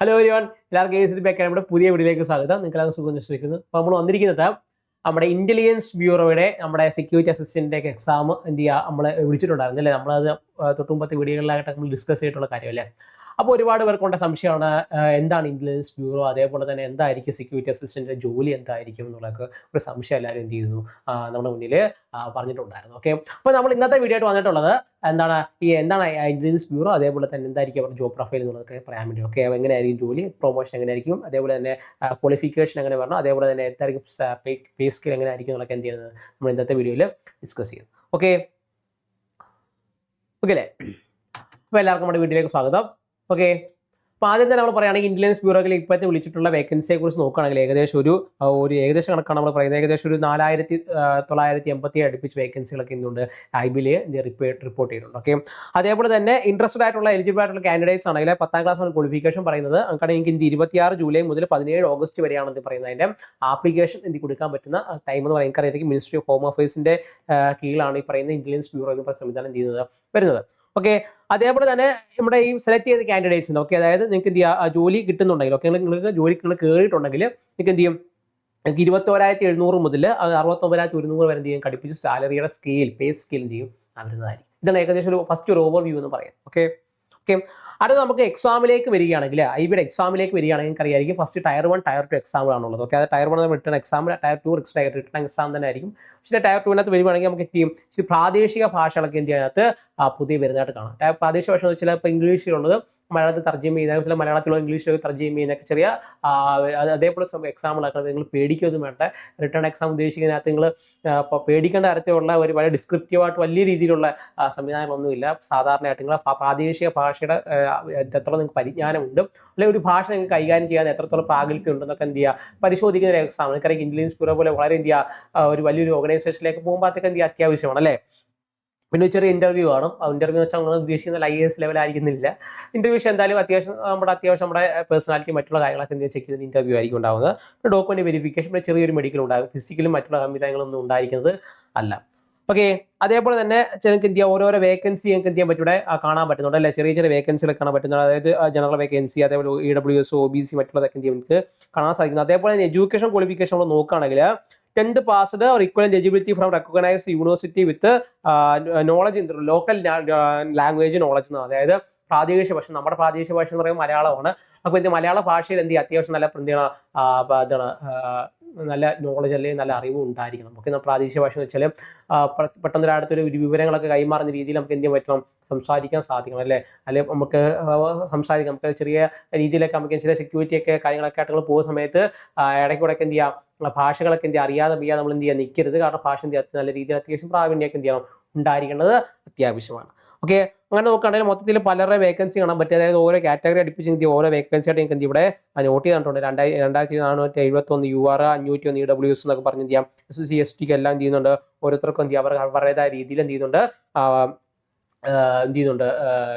Hello everyone എല്ലാവർക്കും S B അക്കാഡമിയുടെ പുതിയ വീഡിയോയിലേക്ക് സ്വാഗതം. നിങ്ങൾക്ക് സുഖം വിശ്വസിക്കുന്നു. അപ്പോൾ നമ്മൾ വന്നിരിക്കുന്നത് നമ്മുടെ ഇന്റലിജൻസ് ബ്യൂറോയുടെ നമ്മുടെ സെക്യൂരിറ്റി അസിസ്റ്റന്റിന്റെ ഒക്കെ എക്സാം എന്ത് ചെയ്യുക നമ്മൾ വിളിച്ചിട്ടുണ്ടായിരുന്നു അല്ലേ? നമ്മളത് തൊട്ടുമ്പത്തെ വീഡിയോകളിലായിട്ട് നമ്മൾ ഡിസ്കസ് ചെയ്തിട്ടുള്ള കാര്യമല്ലേ? അപ്പോൾ ഒരുപാട് പേർക്കുണ്ട സംശയമാണ് എന്താണ് ഇന്റലിജൻസ് ബ്യൂറോ അതേപോലെ തന്നെ എന്തായിരിക്കും സെക്യൂരിറ്റി അസിസ്റ്റന്റിന്റെ ജോലി എന്തായിരിക്കും എന്നുള്ളതൊക്കെ ഒരു സംശയം എല്ലാവരും എന്ത് ചെയ്യുന്നു നമ്മുടെ മുന്നിൽ പറഞ്ഞിട്ടുണ്ടായിരുന്നു. ഓക്കെ അപ്പോൾ നമ്മൾ ഇന്നത്തെ വീഡിയോ ആയിട്ട് വന്നിട്ടുള്ളത് എന്താണ് ഈ എന്താണ് ഇന്റലിജൻസ് ബ്യൂറോ അതേപോലെ തന്നെ എന്തായിരിക്കും അവരുടെ ജോബ് പ്രൊഫൈൽ എന്നുള്ളതൊക്കെ പറയാൻ വേണ്ടി. ഓക്കെ എങ്ങനെയായിരിക്കും ജോലി? പ്രൊമോഷൻ എങ്ങനെയായിരിക്കും? അതേപോലെ തന്നെ ക്വാളിഫിക്കേഷൻ എങ്ങനെ വരണം? അതേപോലെ തന്നെ എന്തായിരിക്കും പേ സ്കിൽ എങ്ങനെ ആയിരിക്കും എന്നുള്ളതൊക്കെ എന്ത് ചെയ്യുന്നത് നമ്മൾ ഇന്നത്തെ വീഡിയോയിൽ ഡിസ്കസ് ചെയ്യുന്നു ഓക്കെ ഓക്കെ അല്ലേ? അപ്പോൾ എല്ലാവർക്കും നമ്മുടെ വീട്ടിലേക്ക് സ്വാഗതം. ഓക്കെ അപ്പോൾ ആദ്യം തന്നെ നമ്മൾ പറയുകയാണെങ്കിൽ ഇന്റലിജൻസ് ബ്യൂറോയിൽ ഇപ്പോഴത്തെ വിളിച്ചിട്ടുള്ള വേക്കൻസിയെ കുറിച്ച് നോക്കുകയാണെങ്കിൽ ഏകദേശം ഒരു ഒരു ഏകദേശം കണക്കാണ് നമ്മൾ പറയുന്നത്. ഏകദേശം ഒരു നാലായിരത്തി തൊള്ളായിരത്തി എൺപത്തി അടുപ്പിച്ച് വേക്കൻസികളൊക്കെ ഇന്നുണ്ട്. ഐ ബിയിൽ റിപ്പോർട്ട് റിപ്പോർട്ട് ചെയ്തിട്ടുണ്ട്. ഓക്കെ അതേപോലെ തന്നെ ഇൻട്രസ്റ്റഡ് ആയിട്ടുള്ള എലിജിബിൾ ആയിട്ടുള്ള കാൻഡിഡേറ്റ്സ് ആണെങ്കിൽ പത്താം ക്ലാസ് ആണ് ക്വാളിഫിക്കേഷൻ പറയുന്നത്. എനിക്ക് ഇന്ത്യ ഇരുപത്തിയാറ് ജൂലൈ മുതൽ പതിനേഴ് ഓഗസ്റ്റ് വരെയാണെന്ന് പറയുന്നത്. അതിന്റെ ആപ്ലിക്കേഷൻ എനിക്ക് കൊടുക്കാൻ പറ്റുന്ന ടൈം എന്ന് പറയുന്നത്. എനിക്കറിയാം മിനിസ്ട്രി ഓഫ് ഹോം അഫേഴ്സിന്റെ കീഴിലാണ് ഈ പറയുന്ന ഇന്റലിജൻസ് ബ്യൂറോ എന്ന് പറയുന്ന സംവിധാനം ചെയ്യുന്നത്? വരുന്നത്. ഓക്കെ അതേപോലെ തന്നെ നമ്മുടെ ഈ സെലക്ട് ചെയ്ത കാൻഡിഡേറ്റ്സ് ഉണ്ട് ഓക്കെ അതായത് നിങ്ങൾക്ക് എന്ത് ചെയ്യുക ജോലി കിട്ടുന്നുണ്ടെങ്കിൽ ഓക്കെ നിങ്ങൾക്ക് ജോലി നിങ്ങൾ കയറിയിട്ടുണ്ടെങ്കിൽ നിങ്ങൾക്ക് എന്ത് ചെയ്യും? നിങ്ങൾക്ക് ഇരുപത്തോരായിരത്തി എഴുന്നൂറ് മുതൽ അറുപത്തൊമ്പതിനായിരത്തി ഒരുന്നൂറ് വരെ എന്ത് ചെയ്യും? കടുപ്പിച്ച് സാലറിയുടെ സ്കെയിൽ പേ സ്കെയിൽ എന്ത് ചെയ്യും? അവരുന്നതായിരിക്കും ഇതാണ് ഏകദേശം ഒരു ഫസ്റ്റ് ഒരു ഓവർ വ്യൂ എന്ന് പറയാം. ഓക്കെ ഓക്കെ അടുത്ത നമുക്ക് എക്സാമിലേക്ക് വരികയാണെങ്കിൽ ഐ ബിയുടെ എക്സാമിലേക്ക് വരികയാണെങ്കിൽ നിങ്ങൾക്ക് അറിയായിരിക്കും first tier one tier two എക്സാമിലാണുള്ളത് okay അത് tier one written exam tier two written exam തന്നെ ആയിരിക്കും. പക്ഷേ ടയർ ടുവിനകത്ത് വരുവാണെങ്കിൽ നമുക്ക് ഇച്ചിരി പ്രാദേശിക ഭാഷകളൊക്കെ എന്ത് ചെയ്യാനകത്ത് പുതിയ വരുന്നതായിട്ട് കാണാം. പ്രാദേശിക ഭാഷ എന്ന് വെച്ചാൽ ഇപ്പോൾ ഇംഗ്ലീഷിലുള്ളത് മലയാളത്തിൽ തർജമ ചെയ്യുന്ന ചില മലയാളത്തിലോ ഇംഗ്ലീഷിലോ തർജമ ചെയ്യുന്നതൊക്കെ ചെറിയ അതേപോലെ അതേപോലെ എക്സാമ്പിളൊക്കെ നിങ്ങൾ പേടിക്കൊന്നും വേണ്ട. റിട്ടേൺ എക്സാം ഉദ്ദേശിക്കുന്നതിനകത്ത് നിങ്ങൾ പേടിക്കേണ്ട തരത്തിലുള്ള ഒരു വളരെ ഡിസ്ക്രിപ്റ്റീവായിട്ട് വലിയ രീതിയിലുള്ള സംവിധാനങ്ങളൊന്നുമില്ല. സാധാരണയായിട്ട് നിങ്ങൾ പ്രാദേശിക ഭാഷയുടെ എത്രത്തോളം നിങ്ങൾക്ക് പരിജ്ഞാനമുണ്ട് അല്ലെങ്കിൽ ഒരു ഭാഷ നിങ്ങൾക്ക് കൈകാര്യം ചെയ്യാൻ എത്രത്തോളം പ്രാഗൽഭ്യം ഉണ്ടെന്നൊക്കെ എന്ത് ചെയ്യുക പരിശോധിക്കുന്ന ഒരു എക്സാം എനിക്കറിയാം ഇന്ത്യൻ ബ്യൂറോ പോലെ വളരെ എന്ത് ചെയ്യുക ഒരു വലിയൊരു ഓർഗനൈസേഷനിലേക്ക് പോകുമ്പോഴത്തേക്ക് എന്ത് ചെയ്യുക അത്യാവശ്യമാണ് അല്ലേ? പിന്നെ ചെറിയ ഇന്റർവ്യൂ ആണ് ഇന്റർവ്യൂ വെച്ചാൽ നമ്മൾ ഉദ്ദേശിക്കുന്ന ഐ എസ് ലെവൽ ആയിരിക്കുന്നില്ല ഇന്റർവ്യൂ എന്തായാലും അത്യാവശ്യം നമ്മുടെ അത്യാവശ്യം നമ്മുടെ പേഴ്സണാലിറ്റി മറ്റുള്ള കാര്യങ്ങളൊക്കെ എന്ത് ചെക്ക് ചെയ്യുന്ന ഇന്റർവ്യൂ ആയിരിക്കും ഉണ്ടാവുന്നത്. പിന്നെ ഡോക്യുമെന്റ് വെരിഫിക്കേഷൻ പിന്നെ ചെറിയൊരു മെഡിക്കൽ ഉണ്ടാകും. ഫിസിക്കലും മറ്റുള്ള സംവിധാനങ്ങളൊന്നും ഉണ്ടായിരിക്കുന്നത് അല്ല. ഓക്കെ അതേപോലെ തന്നെ ചെറുക്ക് എന്ത് ചെയ്യാം? ഓരോരോ വേക്കൻസി ഞങ്ങൾക്ക് എന്ത് ചെയ്യാൻ പറ്റും ഇവിടെ കാണാൻ പറ്റുന്നുണ്ട് അല്ലെ? ചെറിയ ചെറിയ വേക്കൻസികൾ കാണാൻ പറ്റുന്നുണ്ട്. അതായത് ജനറൽ വേക്കൻസി അതേപോലെ E W S O B C മറ്റുള്ളതൊക്കെ എന്ത് ചെയ്യാം നിങ്ങൾക്ക് കാണാൻ സാധിക്കുന്നത് അതേപോലെ തന്നെ എഡ്യൂക്കേഷൻ ക്വാളിഫിക്കേഷൻ നമ്മൾ നോക്കുകയാണെങ്കിൽ tenth passed or equal eligibility from recognised university with knowledge in local language knowledge എന്നാണ് അതായത് പ്രാദേശിക ഭാഷ നമ്മുടെ പ്രാദേശിക ഭാഷ എന്ന് പറയുമ്പോൾ മലയാളമാണ്. അപ്പോൾ ഇത് മലയാള ഭാഷയിൽ എന്ത് അത്യാവശ്യം നല്ല എന്താണ് ആ, നല്ല നോളജ് അല്ലെങ്കിൽ നല്ല അറിവും ഉണ്ടായിരിക്കണം. നമുക്ക് പ്രാദേശിക ഭാഷ എന്ന് വെച്ചാൽ പെട്ടെന്ന് ഒരാടത്തൊരു ഒരു വിവരങ്ങളൊക്കെ കൈമാറുന്ന രീതിയിൽ നമുക്ക് എന്ത് ചെയ്യാൻ പറ്റണം? സംസാരിക്കാൻ സാധിക്കണം അല്ലേ? അല്ലെ നമുക്ക് സംസാരിക്കാം. നമുക്ക് ചെറിയ രീതിയിലൊക്കെ നമുക്ക് ചില സെക്യൂരിറ്റി ഒക്കെ കാര്യങ്ങളൊക്കെ ആയിട്ട് പോകുന്ന സമയത്ത് ഇടയ്ക്കൂടെയൊക്കെ എന്ത് ചെയ്യാം? ഭാഷകളൊക്കെ എന്ത് അറിയാതെ വയ്യാതെ നമ്മൾ എന്ത് ചെയ്യാൻ നിൽക്കരുത് കാരണം ഭാഷ എന്ത് ചെയ്യാത്ത നല്ല രീതിയിൽ അത്യാവശ്യം പ്രാവീണ്യമൊക്കെ എന്ത് ചെയ്യണം? ഉണ്ടായിരിക്കേണ്ടത് അത്യാവശ്യമാണ്. ഓക്കെ അങ്ങനെ നോക്കുകയാണെങ്കിൽ മൊത്തത്തിൽ പലരുടെ വേക്കൻസി കാണാൻ പറ്റും. അതായത് ഓരോ കാറ്റഗറി അടുപ്പിച്ച് ഓരോ വേക്കൻസി ആയിട്ട് എനിക്ക് ഇവിടെ നോട്ട് ചെയ്തിട്ടുണ്ട് രണ്ടായി രണ്ടായിരത്തി നാനൂറ്റി എഴുപത്തി ഒന്ന് യു ആർ അഞ്ഞൂറ്റി ഒന്ന് ഇ ഡബ്ല്യു എസ് എന്നൊക്കെ പറഞ്ഞ് എന്ത് ചെയ്യാം? എസ് സി എസ് ടിക്ക് എല്ലാം എന്ത് ചെയ്യുന്നുണ്ട്? ഓരോരുത്തർക്കും എന്ത് ചെയ്യാം? അവർ അവരുടേതായ രീതിയിൽ എന്ത് ചെയ്യുന്നുണ്ട്? എന്ത് ചെയ്യുന്നുണ്ട്?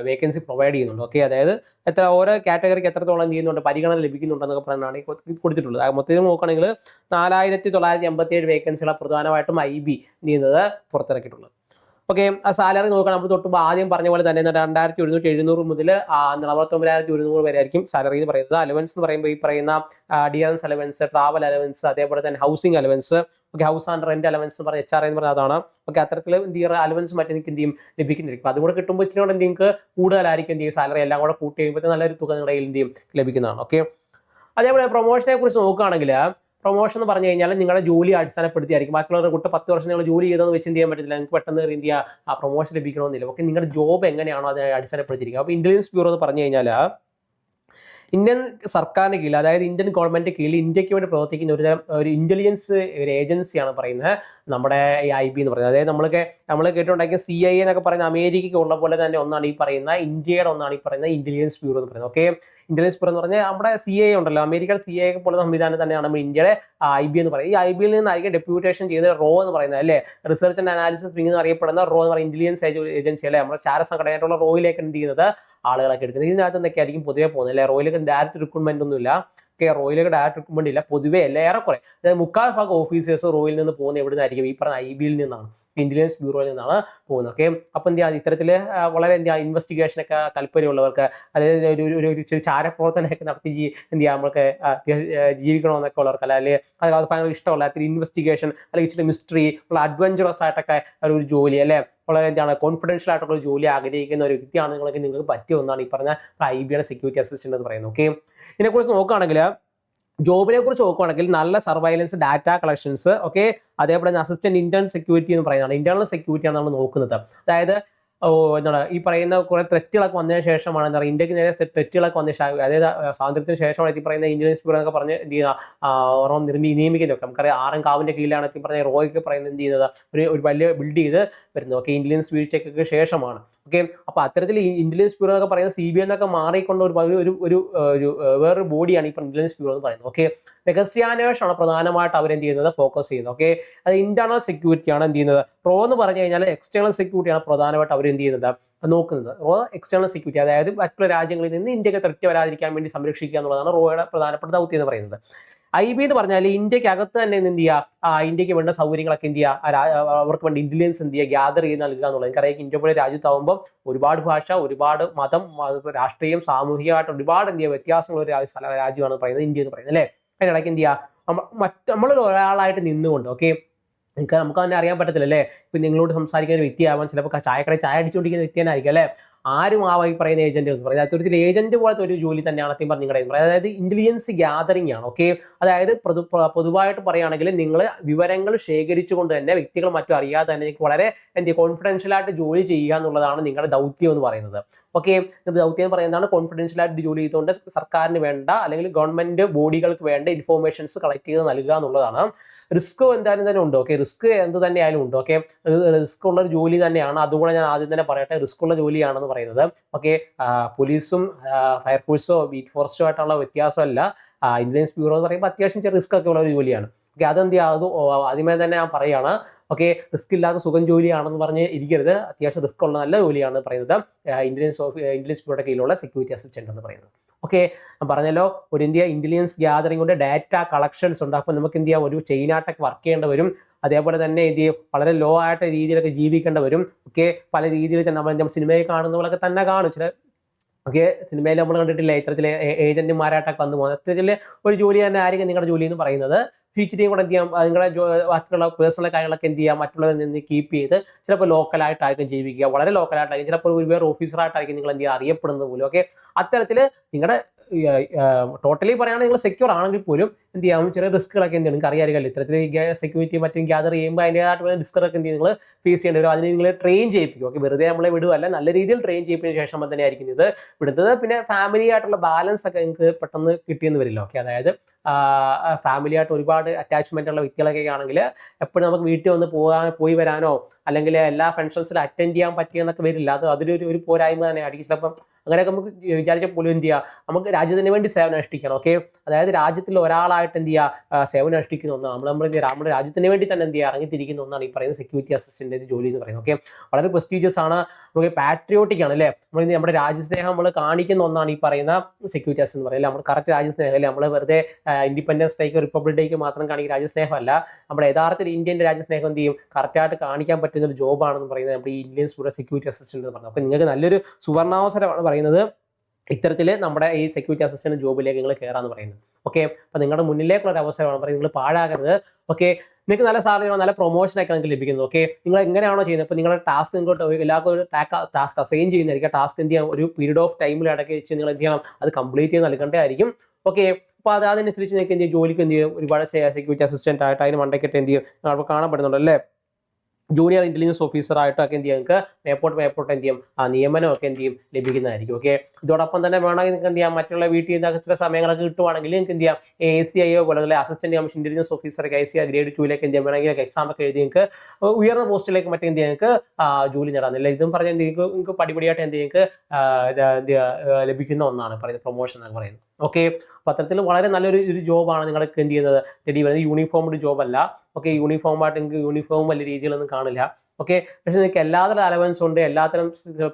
വേക്കൻസി പ്രൊവൈഡ് ചെയ്യുന്നുണ്ട്. ഓക്കെ അതായത് എത്ര ഓരോ കാറ്റഗറിക്ക് എത്രത്തോളം എന്ത് ചെയ്യുന്നുണ്ട്? പരിഗണന ലഭിക്കുന്നുണ്ടെന്നൊക്കെ പറഞ്ഞാണ് കൊടുത്തിട്ടുള്ളത്. മൊത്തത്തിൽ നോക്കുകയാണെങ്കിൽ നാലായിരത്തി തൊള്ളായിരത്തി എൺപത്തി ഏഴ് വേക്കൻസികളാണ് പ്രധാനമായിട്ടും ഐ ബി എന്ത് ചെയ്യുന്നത്? പുറത്തിറക്കിയിട്ടുള്ളത്. ഓക്കെ ആ സാലറി നോക്കണം. നമ്മൾ തൊട്ട് ആദ്യം പറഞ്ഞ പോലെ തന്നെ രണ്ടായിരത്തി ഒരുന്നൂറ്റി എഴുന്നൂറ് മുതൽ അറുപത്തൊമ്പതിനായിരത്തി ഒരുന്നൂറ് വരെ ആയിരിക്കും സാലറി എന്ന് പറയുന്നത്. അലവൻസ് എന്ന് പറയുമ്പോൾ ഈ പറയുന്ന ഡിയറൻസ് അലവൻസ് ട്രാവൽ അലവൻസ് അതേപോലെ തന്നെ housing allowance okay house and rent allowance എന്ന് പറഞ്ഞ എച്ച് ആർ എന്ന് പറഞ്ഞ അതാണ്. ഓക്കെ അത്തരത്തിൽ എന്ത് ചെയ്യുക? അലവൻസ് മറ്റേ നിങ്ങൾക്ക് എന്ത് ചെയ്യും? ലഭിക്കുന്നിരിക്കും അതും കൂടെ കിട്ടുമ്പോൾ ഇച്ചിരി കൂടെ നിങ്ങൾക്ക് കൂടുതലായിരിക്കും എന്ത് ചെയ്യും സാലറി എല്ലാം കൂടെ കൂട്ടി കഴിയുമ്പോൾ നല്ലൊരു തുക നിങ്ങളുടെ എന്ത് ചെയ്യും? ലഭിക്കുന്നതാണ്. ഓക്കെ അതേപോലെ പ്രൊമോഷനെ കുറിച്ച് നോക്കുകയാണെങ്കിൽ പ്രൊമോഷൻ എന്ന് പറഞ്ഞു കഴിഞ്ഞാൽ നിങ്ങളുടെ ജോലി അടിസ്ഥാനപ്പെടുത്തിയായിരിക്കും. ബാക്കിയുള്ളവരുടെ കൂട്ട് പത്ത് വർഷം നിങ്ങൾ ജോലി ചെയ്തെന്ന് വെച്ച് എന്ത് ചെയ്യാൻ പറ്റില്ല നിങ്ങൾക്ക് പെട്ടെന്ന് എന്ത് ചെയ്യുക ആ പ്രൊമോഷൻ ലഭിക്കണമെന്നില്ല. ഓക്കെ നിങ്ങളുടെ ജോബ് എങ്ങനെയാണോ അതിനെ അടിസ്ഥാനപ്പെടുത്തിയിരിക്കുക അപ്പോൾ ഇന്റലിജൻസ് ബ്യൂറോ എന്ന് പറഞ്ഞു കഴിഞ്ഞാൽ ഇന്ത്യൻ സർക്കാരിന് കീഴിൽ അതായത് ഇന്ത്യൻ ഗവൺമെന്റ് കീഴിൽ ഇന്ത്യയ്ക്ക് വേണ്ടി പ്രവർത്തിക്കുന്ന ഒരു തരം ഒരു ഇന്റലിജൻസ് ഒരു ഏജൻസിയാണ് പറയുന്നത് നമ്മുടെ ഈ ഐ ബി എന്ന് പറയുന്നത്. അതായത് നമ്മൾക്ക് നമ്മൾ കേട്ടുണ്ടാക്കിയ സി ഐ എന്നൊക്കെ പറയുന്ന അമേരിക്കയ്ക്ക് ഉള്ള പോലെ തന്നെ ഒന്നാണ് ഈ പറയുന്ന ഇന്ത്യയുടെ ഒന്നാണ് ഈ പറയുന്ന ഇന്റലിജൻസ് ബ്യൂറോ എന്ന് പറയുന്നത്. ഓക്കെ ഇന്റലിജൻസ് ബ്യൂറോ എന്ന് പറഞ്ഞാൽ നമ്മുടെ സി ഐ ഉണ്ടല്ലോ. അമേരിക്കയുടെ സി ഐ പോലെ സംവിധാനം തന്നെയാണ് നമ്മൾ ഇന്ത്യയുടെ ഐ ബി എന്ന് പറയുന്നത്. ഈ ഐ ബിയിൽ നിന്നായിരിക്കും ഡെപ്യൂട്ടേഷൻ ചെയ്ത റോ എന്ന് പറയുന്നത് അല്ലേ? റിസർച്ച് ആൻഡ് അനാലിസിസ് വിങ് എന്ന് അറിയപ്പെടുന്ന റോ എന്ന് പറയുന്ന ഇന്റലിജൻസ് ഏജൻസി അല്ലേ? നമ്മുടെ ചാര സംഘടനയായിട്ടുള്ള റോയിലേക്ക് എന്ത് ചെയ്യുന്നത്? ആളുകളൊക്കെ എടുക്കുന്നത്. ഇതിനകത്ത് എന്തൊക്കെയായിരിക്കും പൊതുവെ പോകുന്നത്? അല്ലെ? റോയിലൊക്കെ ഡയറക്റ്റ് റിക്രൂട്ട്മെന്റ് ഒന്നുമില്ല. ഒക്കെ റോയിലൊക്കെ ഡയറക്റ്റ് ഇല്ല പൊതുവെ അല്ല ഏറെക്കുറെ. അതായത് മുക്കാൽ ഭാഗം ഓഫീസേഴ്സ് റോയിൽ നിന്ന് പോകുന്ന എവിടെ നിന്നായിരിക്കും ഈ പറഞ്ഞ ഐ ബിയിൽ നിന്നാണ്. ഇന്റലിജൻസ് ബ്യൂറോയിൽ നിന്നാണ് പോകുന്നത്. ഓക്കെ അപ്പൊ എന്ത് ചെയ്യുക ഇത്തരത്തിൽ വളരെ എന്ത് ചെയ്യുക ഇൻവെസ്റ്റിഗേഷനൊക്കെ താല്പര്യമുള്ളവർക്ക് അതായത് ഒരു ഒരു- ചെറിയ ചാരപ്രവർത്തനമൊക്കെ നടത്തി എന്ത് ചെയ്യുക നമ്മൾക്ക് ജീവിക്കണമെന്നൊക്കെ ഉള്ളവർക്ക് അല്ലെങ്കിൽ അത് ഭയങ്കര ഇഷ്ടമുള്ള ഇൻവെസ്റ്റിഗേഷൻ അല്ലെങ്കിൽ ഇച്ചിരി മിസ്റ്ററി ഉള്ള അഡ്വഞ്ചറസ് ആയിട്ടൊക്കെ ഒരു ജോലി അല്ലെ? വളരെ എന്താണ് കോൺഫിഡൻഷ്യൽ ആയിട്ടുള്ള ഒരു ജോലി ആഗ്രഹിക്കുന്ന ഒരു വ്യക്തിയാണ് നിങ്ങൾക്ക് നിങ്ങൾക്ക് പറ്റിയ ഒന്നാണ് ഈ പറഞ്ഞ ഐ ബിയുടെ സെക്യൂരിറ്റി അസിസ്റ്റന്റ് എന്ന് പറയുന്നത്. ഓക്കെ ഇതിനെക്കുറിച്ച് നോക്കുകയാണെങ്കിൽ ജോബിനെ കുറിച്ച് നോക്കുകയാണെങ്കിൽ നല്ല സർവൈലൻസ് ഡാറ്റ കളക്ഷൻസ് ഓക്കെ? അതേപോലെ അസിസ്റ്റന്റ് ഇന്റേൺ സെക്യൂരിറ്റി എന്ന് പറയുന്നതാണ്. ഇന്റേണൽ സെക്യൂരിറ്റി ആണ് നമ്മൾ നോക്കുന്നത്. അതായത് എന്താണ് ഈ പറയുന്ന കുറെ ത്രെറ്റുകളൊക്കെ വന്നതിന് ശേഷമാണ് എന്താ പറയുക ഇന്ത്യയ്ക്ക് നേരെ തെറ്റുകളൊക്കെ വന്ന ശേഷം അതായത് സ്വാതന്ത്ര്യത്തിന് ശേഷമാണ് ഈ പറയുന്ന ഇന്ത്യൻ സ്പീഡ് എന്നൊക്കെ പറഞ്ഞ് എന്ത് ചെയ്യുന്ന ഓർമ്മ നിർമ്മി നിയമിക്കുന്നതൊക്കെ നമുക്കറിയാം ആറും കാവിന്റെ കീഴിലാണ് ഈ പറഞ്ഞ റോയ്ക്ക് പറയുന്നത് എന്ത് ചെയ്യുന്നത്? ഒരു ഒരു വലിയ ബിൽഡ് ചെയ്ത് വരുന്നത്. ഓക്കെ ഇന്ത്യൻസ് വീഴ്ചയ്ക്കൊക്കെ ശേഷമാണ്. ഓക്കെ അപ്പൊ അത്തരത്തിൽ ഇന്റലിജൻസ് ബ്യൂറോ എന്നൊക്കെ പറയുന്നത് സി ബി ഐ എന്നൊക്കെ മാറിക്കൊണ്ട് ഒരു ഒരു ഒരു ഒരു വേറൊരു ബോഡിയാണ് ഇപ്പൊ ഇന്റലിജൻസ് ബ്യൂറോ എന്ന് പറയുന്നത്. ഓക്കെ രഹസ്യാന്വേഷണമാണ് പ്രധാനമായിട്ട് അവരെന്ത് ചെയ്യുന്നത്? ഫോക്കസ് ചെയ്യുന്നത്. ഓക്കെ അത് ഇന്റേണൽ സെക്യൂരിറ്റിയാണ് എന്ത് ചെയ്യുന്നത്? റോ എന്ന് പറഞ്ഞു കഴിഞ്ഞാൽ എക്സ്റ്റേണൽ സെക്യൂരിറ്റിയാണ് പ്രധാനമായിട്ട് അവർ എന്ത് ചെയ്യുന്നത് നോക്കുന്നത്. റോ എക്സ്റ്റേണൽ സെക്യൂരിറ്റി അതായത് മറ്റുള്ള രാജ്യങ്ങളിൽ നിന്ന് ഇന്ത്യയ്ക്ക് ത്രെറ്റ് വരാതിരിക്കാൻ വേണ്ടി സംരക്ഷിക്കുക എന്നുള്ളതാണ് റോയുടെ പ്രധാനപ്പെട്ട ദൗത്യം എന്ന് പറയുന്നത്. ഐ ബി എന്ന് പറഞ്ഞാൽ ഇന്ത്യയ്ക്ക് അകത്ത് തന്നെ എന്ത് ചെയ്യുക ആ ഇന്ത്യയ്ക്ക് വേണ്ട സൗകര്യങ്ങളൊക്കെ എന്ത് ചെയ്യുക അവർക്ക് വേണ്ട ഇന്റലിജൻസ് എന്ത് ചെയ്യുക ഗ്യാദർ ചെയ്ത് നൽകുക എന്നുള്ളത്. എനിക്കറിയാം ഇന്ത്യ പോലെ രാജ്യത്താവുമ്പോൾ ഒരുപാട് ഭാഷ ഒരുപാട് മതം രാഷ്ട്രീയം സാമൂഹികമായിട്ട് ഒരുപാട് എന്ത് ചെയ്യുക വ്യത്യാസമുള്ള രാജ്യമാണ് പറയുന്നത് ഇന്ത്യ എന്ന് പറയുന്നത് അല്ലേ? അതിനിടയ്ക്ക് എന്ത് ചെയ്യുക നമ്മ- മറ്റ് നമ്മളൊരു ഒരാളായിട്ട് നിന്നുകൊണ്ട് ഓക്കെ നിങ്ങൾക്ക് നമുക്ക് തന്നെ അറിയാൻ പറ്റത്തില്ല അല്ലേ? ഇപ്പം നിങ്ങളോട് സംസാരിക്കുന്ന ഒരു വ്യക്തിയാവാൻ ചിലപ്പോൾ ചായക്കടയിൽ ചായ അടിച്ചുകൊണ്ടിരിക്കുന്ന വ്യക്തി തന്നെ ആയിരിക്കും അല്ലേ? ആരും ആവാം ഈ പറയുന്ന ഏജന്റ് എന്ന് പറയുന്നത് അത്തരത്തിൽ ഏജന്റ് പോലത്തെ ഒരു ജോലി തന്നെയാണ് സത്യം പറഞ്ഞു നിങ്ങളുടെ അതായത് ഇന്റലിജൻസ് ഗ്യാതറിംഗ് ആണ് ഓക്കെ അതായത് പൊതു പൊതുവായിട്ട് പറയുകയാണെങ്കിൽ നിങ്ങൾ വിവരങ്ങൾ ശേഖരിച്ചുകൊണ്ട് തന്നെ വ്യക്തികൾ മറ്റും അറിയാതെ തന്നെ നിങ്ങൾക്ക് വളരെ എന്ത് കോൺഫിഡൻഷ്യൽ ആയിട്ട് ജോലി ചെയ്യുക എന്നുള്ളതാണ് നിങ്ങളുടെ ദൗത്യം എന്ന് പറയുന്നത് ഓക്കെ ദൗത്യം എന്ന് പറയുന്നതാണ് കോൺഫിഡൻഷ്യൽ ആയിട്ട് ജോലി ചെയ്തുകൊണ്ട് സർക്കാരിന് വേണ്ട അല്ലെങ്കിൽ ഗവൺമെന്റ് ബോഡികൾക്ക് വേണ്ട ഇൻഫോർമേഷൻസ് കളക്ട് ചെയ്ത് നൽകുക എന്നുള്ളതാണ്. റിസ്ക് എന്തായാലും തന്നെ ഉണ്ട്. ഓക്കെ റിസ്ക് എന്ത് തന്നെയായാലും ഉണ്ട്. ഓക്കെ റിസ്ക് ഉള്ള ഒരു ജോലി തന്നെയാണ്. അതുകൂടെ ഞാൻ ആദ്യം തന്നെ പറയട്ടെ റിസ്ക് ഉള്ള ജോലിയാണെന്ന് പറയുന്നത്. ഓക്കെ പോലീസും ഫയർഫോഴ്സോ ബീറ്റ് ഫോറസ്റ്റോ ആയിട്ടുള്ള വ്യത്യാസമല്ല. ഇന്റലിജൻസ് ബ്യൂറോ എന്ന് പറയുമ്പോൾ അത്യാവശ്യം ചെറിയ റിസ്ക് ഒക്കെ ഉള്ള ഒരു ജോലിയാണ്. ഓക്കെ അതെന്ത് അത് ആദ്യമേ തന്നെ ഞാൻ പറയുകയാണ് ഓക്കെ റിസ്ക് ഇല്ലാത്ത സുഖം ജോലിയാണെന്ന് പറഞ്ഞ് ഇരിക്കരുത്. അത്യാവശ്യം റിസ്ക് ഉള്ള നല്ല ജോലിയാണ് പറയുന്നത്. ഇന്റലിജൻസ് ഓഫ് ഇന്റലിജൻസ് ബ്യൂറോയുടെ കീഴിലുള്ള സെക്യൂരിറ്റി അസിസ്റ്റന്റ് എന്ന് പറയുന്നത്. ഓക്കെ പറഞ്ഞല്ലോ ഒരു ഇന്ത്യ ഇന്റലിജൻസ് ഗ്യാതറിംഗ് കൊണ്ട് ഡാറ്റ കളക്ഷൻസ് ഉണ്ട്. അപ്പോൾ നമുക്ക് ഇന്ത്യ ചെയ്യാം? ഒരു ചെയിനായിട്ടൊക്കെ വർക്ക് ചെയ്യേണ്ട വരും. അതേപോലെ തന്നെ ഇന്ത്യ വളരെ ലോ ആയിട്ട് രീതിയിലൊക്കെ ജീവിക്കേണ്ട വരും. ഓക്കെ പല രീതിയിൽ തന്നെ നമ്മൾ സിനിമയെ സിനിമയിൽ കാണുന്ന പോലൊക്കെ തന്നെ കാണും. ചില ഓക്കെ? സിനിമയിൽ നമ്മൾ കണ്ടിട്ടില്ല ഇത്തരത്തിലെ ഏജന്റുമാരായിട്ടൊക്കെ വന്നു പോകുന്നത്. അത്തരത്തിൽ ഒരു ജോലി തന്നെ ആയിരിക്കും നിങ്ങളുടെ ജോലി എന്ന് പറയുന്നത്. ഫീച്ചറിയും കൂടെ എന്ത് ചെയ്യാം? നിങ്ങളുടെ ബാക്കിയുള്ള പേഴ്സണൽ കാര്യങ്ങളൊക്കെ എന്ത് ചെയ്യാം? മറ്റുള്ളവരിൽ നിന്ന് കീപ്പ് ചെയ്ത് ചിലപ്പോൾ ലോക്കലായിട്ടായിരിക്കും ജീവിക്കുക. വളരെ ലോക്കലായിട്ടായിരിക്കും ചിലപ്പോൾ ഒരു വേറെ ഓഫീസറായിട്ടായിരിക്കും നിങ്ങൾ എന്ത് ചെയ്യുക? അറിയപ്പെടുന്നത് പോലും. ഓക്കെ? അത്തരത്തിൽ നിങ്ങളുടെ ടോട്ടലി പറയുകയാണെങ്കിൽ നിങ്ങൾ സെക്യൂർ ആണെങ്കിൽ പോലും എന്ത് ചെയ്യാം? ചെറിയ റിസ്ക്കുകളൊക്കെ എന്ത് നിങ്ങൾക്ക് അറിയാറില്ല ഇത്തരത്തിൽ സെക്യൂരിറ്റി മറ്റും ഗ്യാദർ ചെയ്യുമ്പോൾ അതിന്റെതായിട്ടുള്ള റിസ്ക്കുകളൊക്കെ എന്ത് നിങ്ങൾ ഫേസ് ചെയ്യേണ്ടി വരും. അതിന് നിങ്ങൾ ട്രെയിൻ ചെയ്യിപ്പിക്കും. ഓക്കെ വെറുതെ നമ്മളെ വിടുവല്ല. നല്ല രീതിയിൽ ട്രെയിൻ ചെയ്യിപ്പിന് ശേഷം തന്നെ ആയിരിക്കും ഇത് വിടുന്നത്. പിന്നെ ഫാമിലി ആയിട്ടുള്ള ബാലൻസ് ഒക്കെ നിങ്ങൾക്ക് പെട്ടെന്ന് കിട്ടിയെന്ന് വരില്ല. ഓക്കെ അതായത് ഫാമിലി ആയിട്ട് ഒരുപാട് അറ്റാച്ച്മെന്റ് ഉള്ള വ്യക്തികളൊക്കെ ആണെങ്കിൽ എപ്പോഴും നമുക്ക് വീട്ടിൽ വന്ന് പോകാൻ പോയി വരാനോ അല്ലെങ്കിൽ എല്ലാ ഫങ്ഷൻസിലും അറ്റൻഡ് ചെയ്യാൻ പറ്റിയെന്നൊക്കെ വരില്ല. അത് അതിലൊരു ഒരു പോരായ്മ തന്നെ ആയിരിക്കും. ചിലപ്പം അങ്ങനെയൊക്കെ നമുക്ക് വിചാരിച്ചാൽ പോലും എന്ത് ചെയ്യുക? നമുക്ക് രാജ്യത്തിന് വേണ്ടി സേവനം അനുഷ്ഠിക്കണം ഓക്കെ അതായത് രാജ്യത്തിൽ ഒരാളായിട്ട് എന്ത് ചെയ്യുക? സേവനം അനുഷ്ഠിക്കുന്ന ഒന്നാണ്. നമ്മൾ നമ്മൾ നമ്മുടെ രാജ്യത്തിന് വേണ്ടി തന്നെ എന്ത് ചെയ്യുക? ഇറങ്ങിത്തിരിക്കുന്ന ഒന്നാണ് ഈ പറയുന്ന സെക്യൂരിറ്റി അസിസ്റ്റന്റ് ജോലി എന്ന് പറയുന്നത് ഓക്കെ വളരെ പ്രസ്റ്റീജിയസ് ആണ്. നമുക്ക് പാട്രിയോട്ടിക് ആണ് അല്ലേ? നമ്മൾ നമ്മുടെ രാജ്യസ്നേഹം നമ്മൾ കാണിക്കുന്ന ഒന്നാണ് ഈ പറയുന്ന സെക്യൂരിറ്റി അസിസ്റ്റന്റ് പറയുന്നത്. നമ്മൾ കറക്റ്റ് രാജ്യസ്നേഹം അല്ലേ? നമ്മൾ വെറുതെ ഇൻഡിപെൻഡൻസ് ഡേക്ക് റിപ്പബ്ലിക് ഡേക്ക് മാത്രം കാണിക്കുന്ന രാജ്യസ്നേഹമല്ല. നമ്മുടെ യഥാർത്ഥത്തിൽ ഇന്ത്യന്റെ രാജ്യസ്നേഹം എന്ത് ചെയ്യും? കറക്റ്റായിട്ട് കാണിക്കാൻ പറ്റുന്ന ഒരു ജോബാണെന്ന് പറയുന്നത് നമ്മുടെ ഈ ഇന്ത്യൻ സ്റ്റുഡന്റ് സെക്യൂരിറ്റി അസിസ്റ്റന്റ് എന്ന് പറയുന്നത്. അപ്പോൾ നിങ്ങൾക്ക് നല്ലൊരു സുവർണാവസരമാണ് പറയുന്നത് ഇത്തരത്തിൽ നമ്മുടെ ഈ സെക്യൂരിറ്റി അസിസ്റ്റന്റ് ജോബിലേക്ക് നിങ്ങൾ കയറാന്ന് പറയുന്നത്. ഓക്കെ അപ്പൊ നിങ്ങളുടെ മുന്നിലേക്കുള്ള ഒരു അവസരമാണ് പറയുന്നത്. നിങ്ങൾ പാഴാകരുത്. ഓക്കെ നിങ്ങൾക്ക് നല്ല സാലറി നല്ല പ്രൊമോഷൻ ഒക്കെ നിങ്ങൾക്ക് ലഭിക്കുന്നത്. ഓക്കെ നിങ്ങൾ എങ്ങനെയാണോ ചെയ്യുന്നത്? അപ്പോൾ നിങ്ങളുടെ ടാസ്ക് നിങ്ങൾക്ക് എല്ലാവർക്കും ഒരു ടാസ്ക് അസൈൻ ചെയ്യുന്നതായിരിക്കും. ടാസ്ക് എന്ത് ചെയ്യാം? ഒരു പീരീഡ് ഓഫ് ടൈമിൽ ഇടയ്ക്ക് വെച്ച് നിങ്ങൾ എന്ത് ചെയ്യണം? അത് കംപ്ലീറ്റ് ചെയ്ത് നൽകേണ്ടതായിരിക്കും ഓക്കെ അപ്പോൾ അത് അതനുസരിച്ച് നിങ്ങൾക്ക് എന്ത് ചെയ്യും? ജോലിക്ക് എന്ത് ചെയ്യും? ഒരുപാട് സെക്യൂരിറ്റി അസിസ്റ്റന്റ് ആയിട്ട് അതിന് മണ്ടയ്ക്കിട്ട് എന്ത് ചെയ്യും? അവിടെ കാണപ്പെടുന്നുണ്ട് അല്ലേ? ജൂനിയർ ഇന്റലിജൻസ് ഓഫീസർ ആയിട്ടൊക്കെ എന്ത് ചെയ്യും? നിങ്ങൾക്ക് മേപ്പോട്ട് മേപ്പോട്ട് എന്ത് ചെയ്യും? ആ നിയമനമൊക്കെ എന്ത് ചെയ്യും? ലഭിക്കുന്നതായിരിക്കും. ഓക്കെ ഇതോടൊപ്പം തന്നെ വേണമെങ്കിൽ നിങ്ങൾക്ക് എന്ത് ചെയ്യാം? മറ്റുള്ള വീട്ടിൽ നിന്ന് ചില സമയങ്ങളൊക്കെ കിട്ടുവാണെങ്കിൽ നിങ്ങൾക്ക് എന്ത് ചെയ്യാം? എ സി ഐയോ പോലെ അല്ലെങ്കിൽ അസിസ്റ്റന്റ് കമ്മീഷൻ ഇന്റലിജൻസ് ഓഫീസർക്ക് ഐ സി ഐ ഗ്രേഡ് ടൂലേക്ക് എന്ത് ചെയ്യാം? വേണമെങ്കിൽ എക്സാം ഒക്കെ എഴുതി നിങ്ങൾക്ക് ഉയർന്ന പോസ്റ്റിലേക്ക് മറ്റേ എന്ത് ചെയ്യാം? നിങ്ങൾക്ക് ആ, ജോലി നേടാനില്ല ഇതും പറഞ്ഞാൽ നിങ്ങൾക്ക് നിങ്ങൾക്ക് പടിപടിയായിട്ട് എന്ത് നിങ്ങൾക്ക് ആ, ആ, ലഭിക്കുന്ന ഒന്നാണ് പറയുന്നത്. പ്രൊമോഷൻ എന്നൊക്കെ പറയുന്നത്. ഓക്കെ പത്രത്തിൽ വളരെ നല്ലൊരു ഒരു ജോബാണ് നിങ്ങൾക്ക് എന്ത് ചെയ്യുന്നത്? തെടി വരുന്നത്. യൂണിഫോംഡ് ജോബ് അല്ല ഓക്കെ യൂണിഫോം ആയിട്ട് നിങ്ങൾക്ക് യൂണിഫോം വലിയ രീതിയിലൊന്നും കാണില്ല. ഓക്കെ പക്ഷെ നിങ്ങൾക്ക് എല്ലാത്തരം അലവൻസ് ഉണ്ട്. എല്ലാത്തരം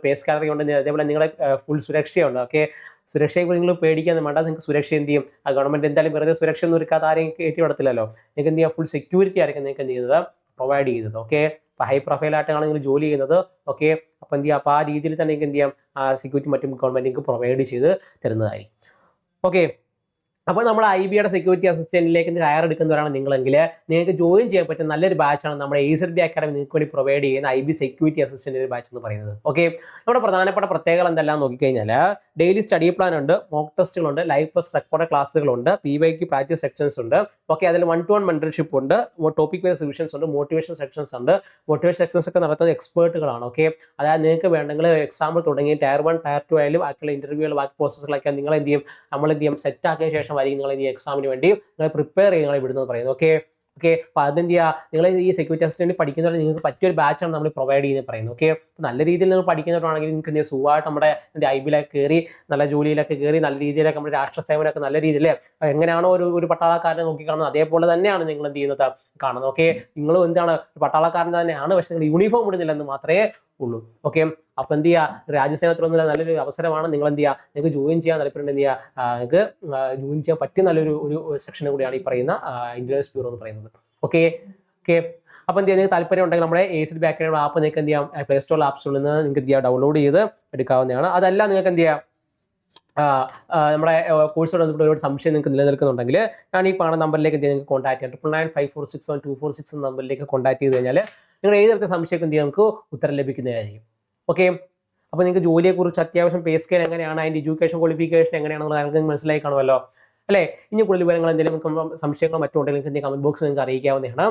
പേ സ്കാലറി ഉണ്ട്. അതേപോലെ നിങ്ങളുടെ ഫുൾ സുരക്ഷയുണ്ട്. ഓക്കെ സുരക്ഷയെ കുറിച്ച് നിങ്ങൾ പേടിക്കാൻ വേണ്ട. നിങ്ങൾക്ക് സുരക്ഷ എന്ത് ചെയ്യും? ആ ഗവൺമെന്റ് എന്തായാലും വെറുതെ സുരക്ഷ ഒന്നും ഒരുക്കാത്ത ആരെയും കയറ്റി വിടത്തില്ലല്ലോ. നിങ്ങൾക്ക് എന്ത് ചെയ്യാം? ഫുൾ സെക്യൂരിറ്റി ആയിരിക്കും നിങ്ങൾക്ക് എന്ത് ചെയ്യുന്നത്? പ്രൊവൈഡ് ചെയ്യുന്നത്. ഓക്കെ അപ്പോൾ ഹൈ പ്രൊഫൈൽ ആയിട്ടാണ് നിങ്ങൾ ജോലി ചെയ്യുന്നത്. ഓക്കെ അപ്പോൾ എന്ത് ചെയ്യാം? അപ്പൊ ആ രീതിയിൽ തന്നെ നിങ്ങൾക്ക് എന്ത് ചെയ്യാം? ആ സെക്യൂരിറ്റി മറ്റും ഗവൺമെന്റ് നിങ്ങൾക്ക് പ്രൊവൈഡ് ചെയ്ത് തരുന്നതായിരിക്കും. ഓക്കെ അപ്പോൾ നമ്മൾ ഐ ബിയുടെ സെക്യൂരിറ്റി അസിസ്റ്റന്റിലേക്ക് ഹയർ എടുക്കുന്നവരാണ് നിങ്ങളെങ്കിൽ നിങ്ങൾക്ക് ജോയിൻ ചെയ്യാൻ പറ്റുന്ന നല്ലൊരു ബാച്ചാണ് നമ്മുടെ എയ്സഡ് ബി അക്കാഡമി നിങ്ങൾക്ക് വേണ്ടി പ്രൊവൈഡ് ചെയ്യുന്ന ഐ ബി സെക്യൂരിറ്റി അസിസ്റ്റന്റ് ഒരു ബാച്ച് എന്ന് പറയുന്നത്. ഓക്കെ നമ്മുടെ പ്രധാനപ്പെട്ട പ്രത്യേകത എന്തെല്ലാം നോക്കിക്കഴിഞ്ഞാൽ ഡെയിലി സ്റ്റഡി പ്ലാൻ ഉണ്ട് മോക്ക് ടെസ്റ്റുകളുണ്ട് live plus record ക്ലാസ്സുകളുണ്ട് P Y Q practice sections ഉണ്ട്. ഓക്കെ അതിൽ വൺ ടു വൺ മെന്റർഷിപ്പ് ഉണ്ട് ടോപ്പിക് വൈസ് സൊല്യൂഷൻസ് ഉണ്ട് മോട്ടിവേഷൻ സെക്ഷൻസ് ഉണ്ട്. മോട്ടിവേഷൻ സെക്ഷൻസ് ഒക്കെ നടത്തുന്ന എക്സ്പേർട്ടുകളാണ് ഓക്കെ അതായത് നിങ്ങൾക്ക് വേണമെങ്കിൽ എക്സാമ്പിൾ തുടങ്ങി ടയർ വൺ ടയർ ടു ആയാലും ബാക്കിയുള്ള ഇന്റർവ്യൂകൾ ബാക്കി പ്രോസസ്സുകളൊക്കെ നിങ്ങൾ എന്ത് ചെയ്യും? നമ്മൾ എന്ത് ചെയ്യും? സെറ്റ് ആക്കിയ ശേഷം ആയിരിക്കും നിങ്ങൾ ഈ എക്സാമിന് വേണ്ടി നിങ്ങൾ പ്രിപ്പയർ ചെയ്ത് നിങ്ങളെ വിടുന്നത് പറയുന്നത്. ഓക്കെ ഓക്കെ അപ്പോൾ അതെന്ത് ചെയ്യുക നിങ്ങൾ ഈ സെക്യൂരിറ്റി അസിസ്റ്റന്റ് പഠിക്കുന്നവരെ നിങ്ങൾക്ക് പറ്റിയൊരു ബാച്ചാണ് നമ്മൾ പ്രൊവൈഡ് ചെയ്യുന്നത് പറയുന്നത്. ഓക്കെ നല്ല രീതിയിൽ നിങ്ങൾ പഠിക്കുന്നവരാണെങ്കിൽ നിങ്ങൾക്ക് എന്ത് സുഖമായിട്ട് നമ്മുടെ എന്റെ ഐ ബിയിലൊക്കെ കയറി നല്ല ജോലിയിലൊക്കെ കയറി നല്ല രീതിയിലൊക്കെ നമ്മുടെ രാഷ്ട്ര സേവനമൊക്കെ നല്ല രീതിയിൽ എങ്ങനെയാണോ ഒരു ഒരു പട്ടാളക്കാരനെ നോക്കിക്കാണുന്നത് അതേപോലെ തന്നെയാണ് നിങ്ങൾ എന്ത് ചെയ്യുന്നത്? കാണുന്നത്. ഓക്കെ നിങ്ങളും എന്താണ്? പട്ടാളക്കാരൻ തന്നെയാണ്. പക്ഷെ നിങ്ങൾ യൂണിഫോം ഇടുന്നില്ലെന്ന് മാത്രമേ ഉള്ളൂ. ഓക്കെ അപ്പൊ എന്ത് ചെയ്യുക രാജ്യസേവനത്തിലൊന്നും നല്ലൊരു അവസരമാണ്. നിങ്ങൾ എന്ത് ചെയ്യുക നിങ്ങൾക്ക് ജോയിൻ ചെയ്യാൻ താല്പര്യം എന്ത് നിങ്ങൾക്ക് ജോയിൻ ചെയ്യാൻ പറ്റിയ നല്ലൊരു ഒരു സെക്ഷൻ കൂടിയാണ് ഈ പറയുന്ന ഇന്റലിജൻസ് ബ്യൂറോ എന്ന് പറയുന്നത്. ഓക്കെ ഓക്കെ അപ്പോൾ എന്ത് ചെയ്യുക താല്പര്യം ഉണ്ടെങ്കിൽ നമ്മുടെ എയ്സിഡ് ബാക്കറിയുടെ ആപ്പ് നിങ്ങൾക്ക് എന്ത് ചെയ്യാം? പ്ലേ സ്റ്റോർ ആപ്പ് സ്റ്റോറിൽ നിന്ന് നിങ്ങൾക്ക് എന്ത് ചെയ്യാം? ഡൗൺലോഡ് ചെയ്ത് എടുക്കാവുന്നതാണ്. അതല്ല നിങ്ങൾക്ക് എന്ത് ചെയ്യാം? നമ്മുടെ കോഴ്സോട് ബന്ധപ്പെട്ട് ഒരുപാട് സംശയം നിങ്ങൾക്ക് നിലനിൽക്കുന്നുണ്ടെങ്കിൽ ഞാൻ ഈ പാണ നമ്പറിലേക്ക് ചെയ്യാം? നിങ്ങൾക്ക് കോൺടാക്ട് ചെയ്യാം. Triple nine five four six one two four six നമ്പറിലേക്ക് കോൺടാക്ട് ചെയ്ത് കഴിഞ്ഞാൽ നിങ്ങൾ ഏത് തരത്തിലെ സംശയിക്കും എന്ത് നമുക്ക് ഉത്തരം ലഭിക്കുന്നതായിരിക്കും. ഓക്കെ അപ്പോൾ നിങ്ങൾക്ക് ജോലിയെക്കുറിച്ച് അത്യാവശ്യം പേ സ്കെയിൽ എങ്ങനെയാണ്? അതിന്റെ എഡ്യൂക്കേഷൻ ക്വാളിഫിക്കേഷൻ എങ്ങനെയാണെന്ന് നിങ്ങൾക്ക് മനസ്സിലായി കാണുമല്ലോ. അല്ലേ? ഇനി കൂടുതൽ വിവരങ്ങൾ എന്തെങ്കിലും സംശയങ്ങളോ മറ്റോ ഉണ്ടെങ്കിൽ നിങ്ങൾക്ക് കമന്റ് ബോക്സിൽ നിങ്ങൾക്ക് അറിയിക്കാവുന്നതാണ്.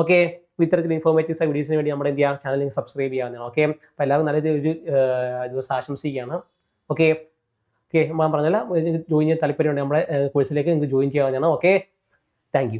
ഓക്കെ ഇത്തരത്തിൽ ഇൻഫോർമേറ്റീവ്സ് വീഡിയോസിന് വേണ്ടി നമ്മുടെ എന്ത് ചെയ്യുക സബ്സ്ക്രൈബ് ചെയ്യാവുന്നതാണ്. ഓക്കെ അപ്പോൾ എല്ലാവരും നല്ല ഒരു ദിവസം ആശംസിക്കുകയാണ്. ഓക്കെ ഓക്കെ ഞാൻ പറഞ്ഞല്ല ജോയിൻ ചെയ്യാൻ താല്പര്യമുണ്ട് നമ്മുടെ കോഴ്സിലേക്ക് നിങ്ങൾക്ക് ജോയിൻ ചെയ്യാവുന്നതാണ്. Okay thank